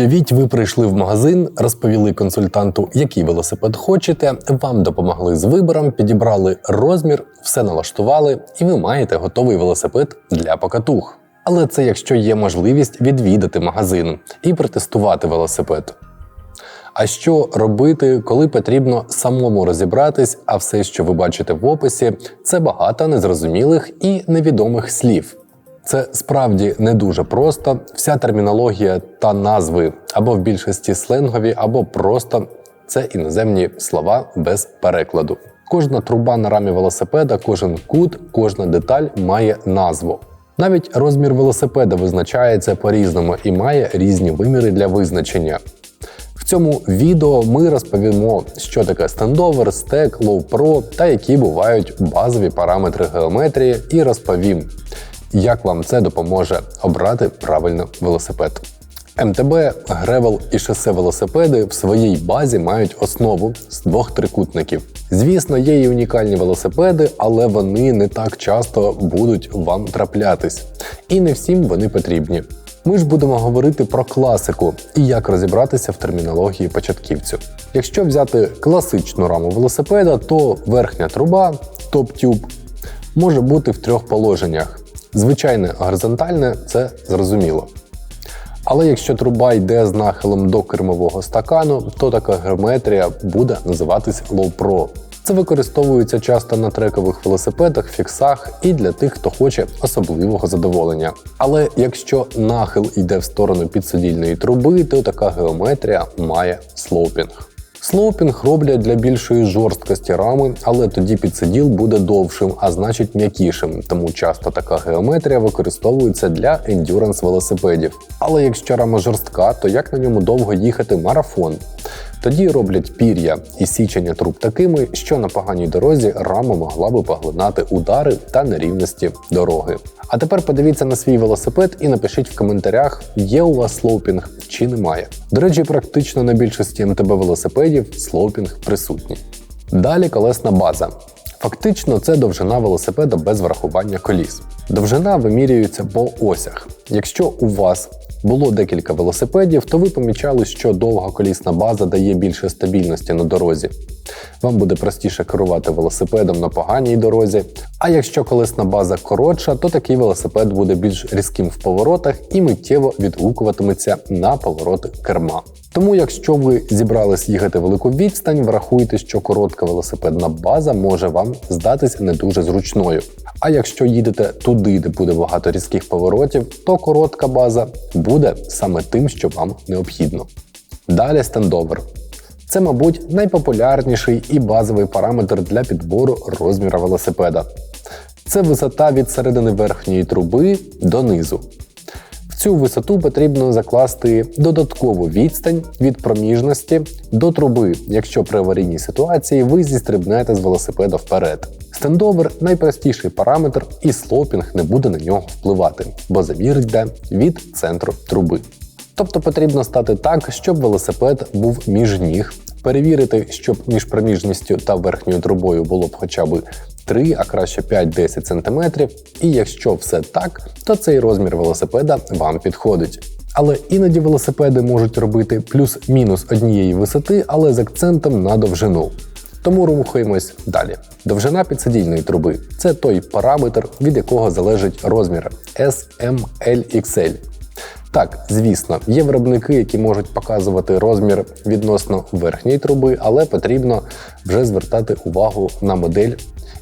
Уявіть, ви прийшли в магазин, розповіли консультанту, який велосипед хочете, вам допомогли з вибором, підібрали розмір, все налаштували, і ви маєте готовий велосипед для покатух. Але це якщо є можливість відвідати магазин і протестувати велосипед. А що робити, коли потрібно самому розібратись, а все, що ви бачите в описі, це багато незрозумілих і невідомих слів. Це справді не дуже просто. Вся термінологія та назви або в більшості сленгові, або просто це іноземні слова без перекладу. Кожна труба на рамі велосипеда, кожен кут, кожна деталь має назву. Навіть розмір велосипеда визначається по-різному і має різні виміри для визначення. В цьому відео ми розповімо, що таке стендовер, стек, лоу про та які бувають базові параметри геометрії, і розповім, як вам це допоможе обрати правильно велосипед. МТБ, гревел і шосе велосипеди в своїй базі мають основу з двох трикутників. Звісно, є і унікальні велосипеди, але вони не так часто будуть вам траплятись, і не всім вони потрібні. Ми ж будемо говорити про класику і як розібратися в термінології початківцю. Якщо взяти класичну раму велосипеда, то верхня труба, топ-тюб, може бути в трьох положеннях. Звичайне горизонтальне це зрозуміло. Але якщо труба йде з нахилом до кермового стакану, то така геометрія буде називатись Pro. Це використовується часто на трекових велосипедах, фіксах і для тих, хто хоче особливого задоволення. Але якщо нахил йде в сторону підсидільної труби, то така геометрія має слоупінг. Слоупінг роблять для більшої жорсткості рами, але тоді підсиділ буде довшим, а значить м'якішим. Тому часто така геометрія використовується для ендюранс велосипедів. Але якщо рама жорстка, то як на ньому довго їхати марафон? Тоді роблять пір'я і січення труб такими, що на поганій дорозі рама могла би поглинати удари та нерівності дороги. А тепер подивіться на свій велосипед і напишіть в коментарях, є у вас слоупінг чи немає. До речі, практично на більшості МТБ велосипедів слоупінг присутній. Далі колесна база. Фактично, це довжина велосипеда без врахування коліс. Довжина вимірюється по осях. Якщо у вас було декілька велосипедів, то ви помічали, що довга колісна база дає більше стабільності на дорозі. Вам буде простіше керувати велосипедом на поганій дорозі. А якщо колесна база коротша, то такий велосипед буде більш різким в поворотах і миттєво відгукуватиметься на повороти керма. Тому, якщо ви зібрались їхати велику відстань, врахуйте, що коротка велосипедна база може вам здатись не дуже зручною. А якщо їдете туди, де буде багато різких поворотів, то коротка база буде саме тим, що вам необхідно. Далі стендовер. Це, мабуть, найпопулярніший і базовий параметр для підбору розміра велосипеда. Це висота від середини верхньої труби до низу. Цю висоту потрібно закласти додаткову відстань від проміжності до труби, якщо при аварійній ситуації ви зістрибнете з велосипеда вперед. Стендовер найпростіший параметр, і слопінг не буде на нього впливати, бо замір йде від центру труби. Тобто потрібно стати так, щоб велосипед був між ніг, перевірити, щоб між проміжністю та верхньою трубою було б хоча б 3, а краще 5-10 см, і якщо все так, то цей розмір велосипеда вам підходить. Але іноді велосипеди можуть робити плюс-мінус однієї висоти, але з акцентом на довжину. Тому рухаємось далі. Довжина підсидільної труби це той параметр, від якого залежить розмір SMLXL. Так, звісно, є виробники, які можуть показувати розмір відносно верхньої труби, але потрібно вже звертати увагу на модель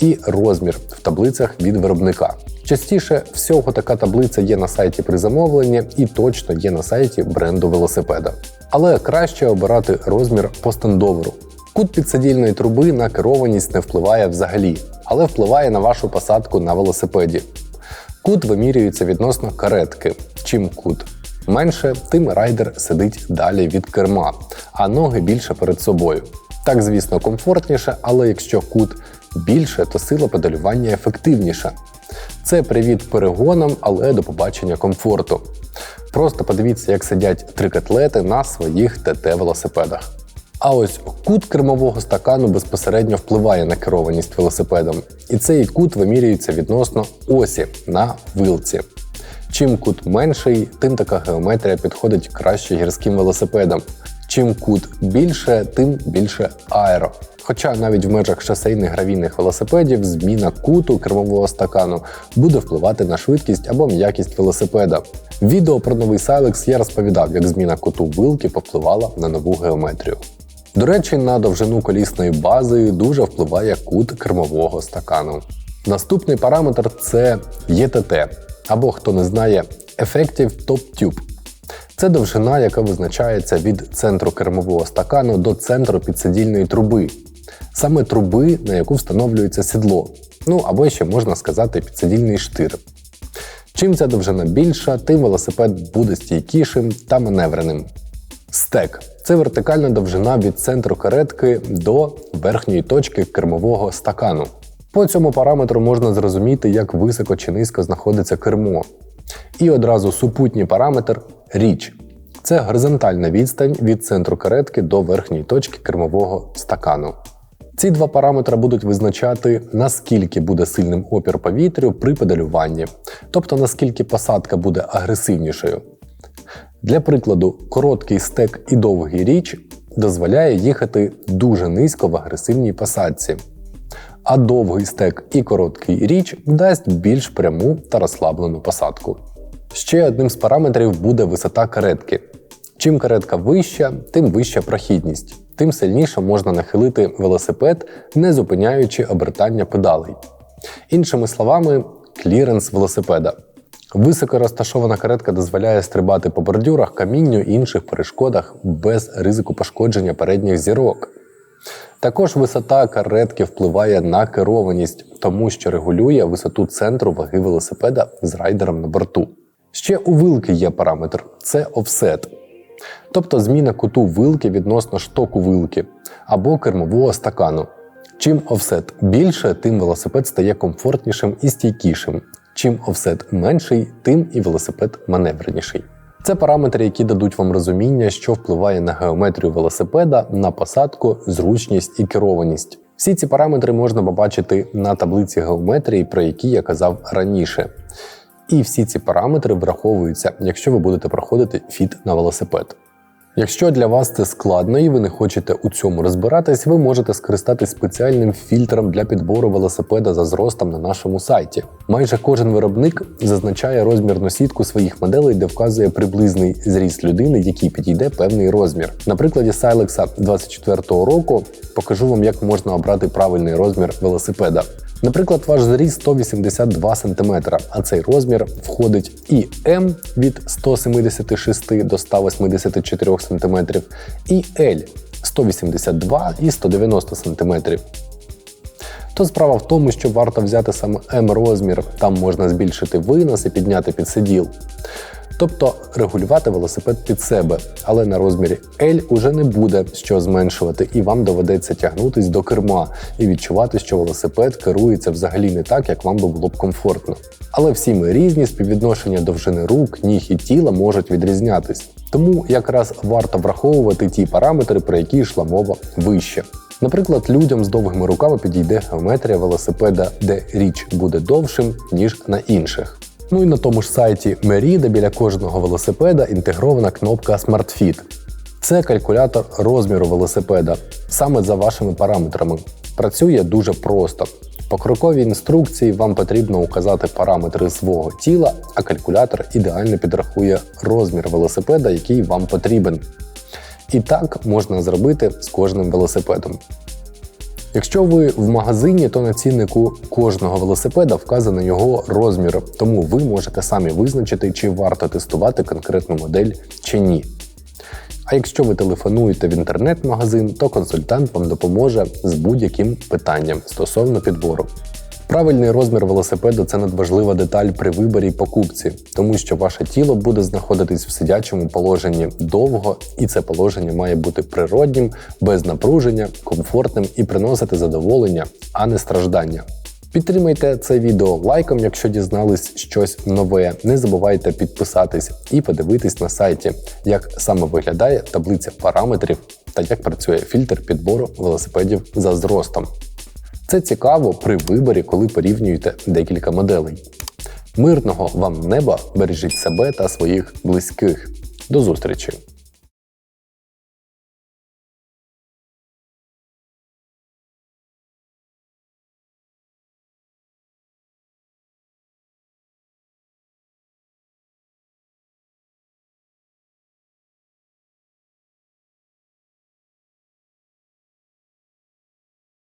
і розмір в таблицях від виробника. Частіше всього така таблиця є на сайті при замовленні і точно є на сайті бренду велосипеда. Але краще обирати розмір по стендоверу. Кут підсидільної труби на керованість не впливає взагалі, але впливає на вашу посадку на велосипеді. Кут вимірюється відносно каретки. Чим кут менше, тим райдер сидить далі від керма, а ноги більше перед собою. Так, звісно, комфортніше, але якщо кут більше, то сила педалювання ефективніша. Це привіт перегонам, але до побачення комфорту. Просто подивіться, як сидять трикатлети на своїх ТТ-велосипедах. А ось кут кермового стакану безпосередньо впливає на керованість велосипедом, і цей кут вимірюється відносно осі на вилці. Чим кут менший, тим така геометрія підходить краще гірським велосипедам. Чим кут більше, тим більше аеро. Хоча навіть в межах шосейних гравійних велосипедів зміна куту кермового стакану буде впливати на швидкість або м'якість велосипеда. Відео про новий Silex я розповідав, як зміна куту вилки повпливала на нову геометрію. До речі, на довжину колісної бази дуже впливає кут кермового стакану. Наступний параметр це ЄТТ, або хто не знає, Effective Top Tube. Це довжина, яка визначається від центру кермового стакану до центру підсидільної труби, саме труби, на яку встановлюється сідло, ну або ще можна сказати підсидільний штир. Чим ця довжина більша, тим велосипед буде стійкішим та маневреним. Стек це вертикальна довжина від центру каретки до верхньої точки кермового стакану. По цьому параметру можна зрозуміти, як високо чи низько знаходиться кермо. І одразу супутній параметр річ. Це горизонтальна відстань від центру каретки до верхньої точки кермового стакану. Ці два параметри будуть визначати, наскільки буде сильним опір повітрю при педалюванні, тобто наскільки посадка буде агресивнішою. Для прикладу, короткий стек і довгий річ дозволяє їхати дуже низько в агресивній посадці, а довгий стек і короткий річ дасть більш пряму та розслаблену посадку. Ще одним з параметрів буде висота каретки. Чим каретка вища, тим вища прохідність, тим сильніше можна нахилити велосипед, не зупиняючи обертання педалей. Іншими словами, кліренс велосипеда. Високо розташована каретка дозволяє стрибати по бордюрах, камінню і інших перешкодах без ризику пошкодження передніх зірок. Також висота каретки впливає на керованість, тому що регулює висоту центру ваги велосипеда з райдером на борту. Ще у вилки є параметр це офсет, тобто зміна куту вилки відносно штоку вилки або кермового стакану. Чим офсет більше, тим велосипед стає комфортнішим і стійкішим. Чим офсет менший, тим і велосипед маневреніший. Це параметри, які дадуть вам розуміння, що впливає на геометрію велосипеда, на посадку, зручність і керованість. Всі ці параметри можна побачити на таблиці геометрії, про які я казав раніше. І всі ці параметри враховуються, якщо ви будете проходити фіт на велосипед. Якщо для вас це складно і ви не хочете у цьому розбиратись, ви можете скористатись спеціальним фільтром для підбору велосипеда за зростом на нашому сайті. Майже кожен виробник зазначає розмірну сітку своїх моделей, де вказує приблизний зріст людини, який підійде певний розмір. На прикладі Silex 24-го року покажу вам, як можна обрати правильний розмір велосипеда. Наприклад, ваш зріст 182 см, а цей розмір входить і М від 176 до 184 см, і L 182 і 190 см. То справа в тому, що варто взяти саме М розмір, там можна збільшити винос і підняти підсиділ. Тобто регулювати велосипед під себе, але на розмірі L уже не буде що зменшувати, і вам доведеться тягнутись до керма і відчувати, що велосипед керується взагалі не так, як вам би було б комфортно. Але всі ми різні, співвідношення довжини рук, ніг і тіла можуть відрізнятись. Тому якраз варто враховувати ті параметри, про які йшла мова вище. Наприклад, людям з довгими руками підійде геометрія велосипеда, де річ буде довшим, ніж на інших. Ну і на тому ж сайті Merida біля кожного велосипеда інтегрована кнопка SmartFit. Це калькулятор розміру велосипеда, саме за вашими параметрами. Працює дуже просто. По кроковій інструкції вам потрібно указати параметри свого тіла, а калькулятор ідеально підрахує розмір велосипеда, який вам потрібен. І так можна зробити з кожним велосипедом. Якщо ви в магазині, то на ціннику кожного велосипеда вказано його розмір, тому ви можете самі визначити, чи варто тестувати конкретну модель чи ні. А якщо ви телефонуєте в інтернет-магазин, то консультант вам допоможе з будь-яким питанням стосовно підбору. Правильний розмір велосипеду це надважлива деталь при виборі й покупці, тому що ваше тіло буде знаходитись в сидячому положенні довго, і це положення має бути природнім, без напруження, комфортним і приносити задоволення, а не страждання. Підтримайте це відео лайком, якщо дізнались щось нове. Не забувайте підписатись і подивитись на сайті, як саме виглядає таблиця параметрів та як працює фільтр підбору велосипедів за зростом. Це цікаво при виборі, коли порівнюєте декілька моделей. Мирного вам неба, бережіть себе та своїх близьких. До зустрічі!